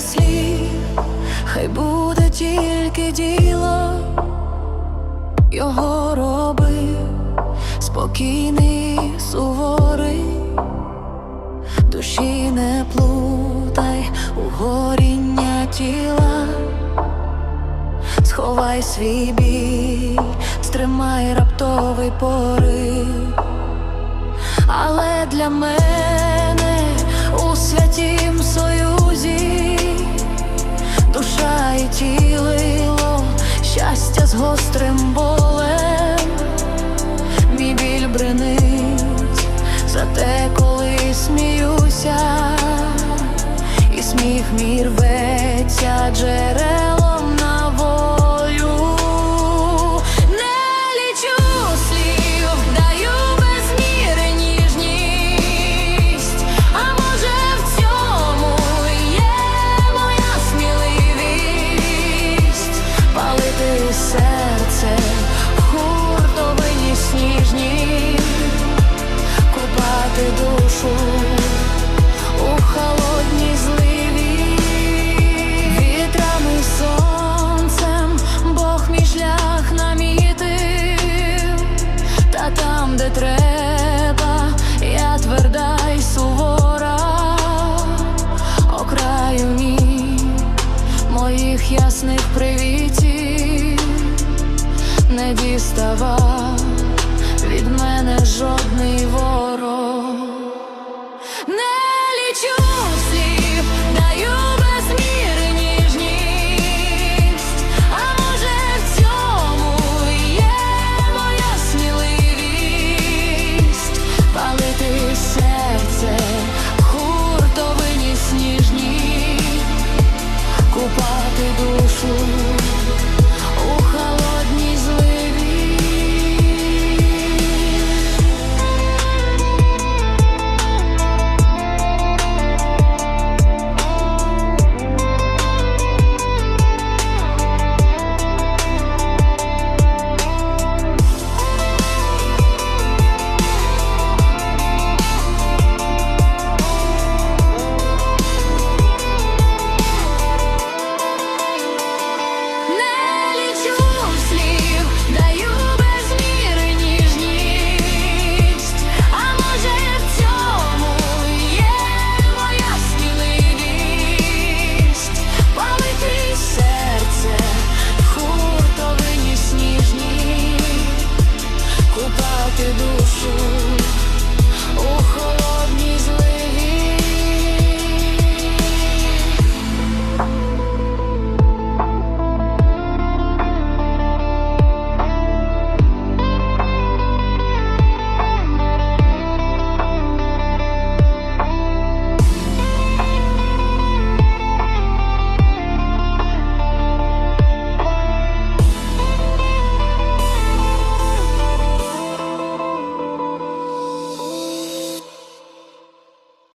слів, хай буде тільки діло, його робив спокійний, суворий, душі не плутай у горіння тіла, сховай свій біль, стримай раптовий порив, але для мене у святім тіло, щастя з гострим болем, мій біль бренить, зате коли сміюся, і сміх мій рветься джерелом ясних привітів не діставав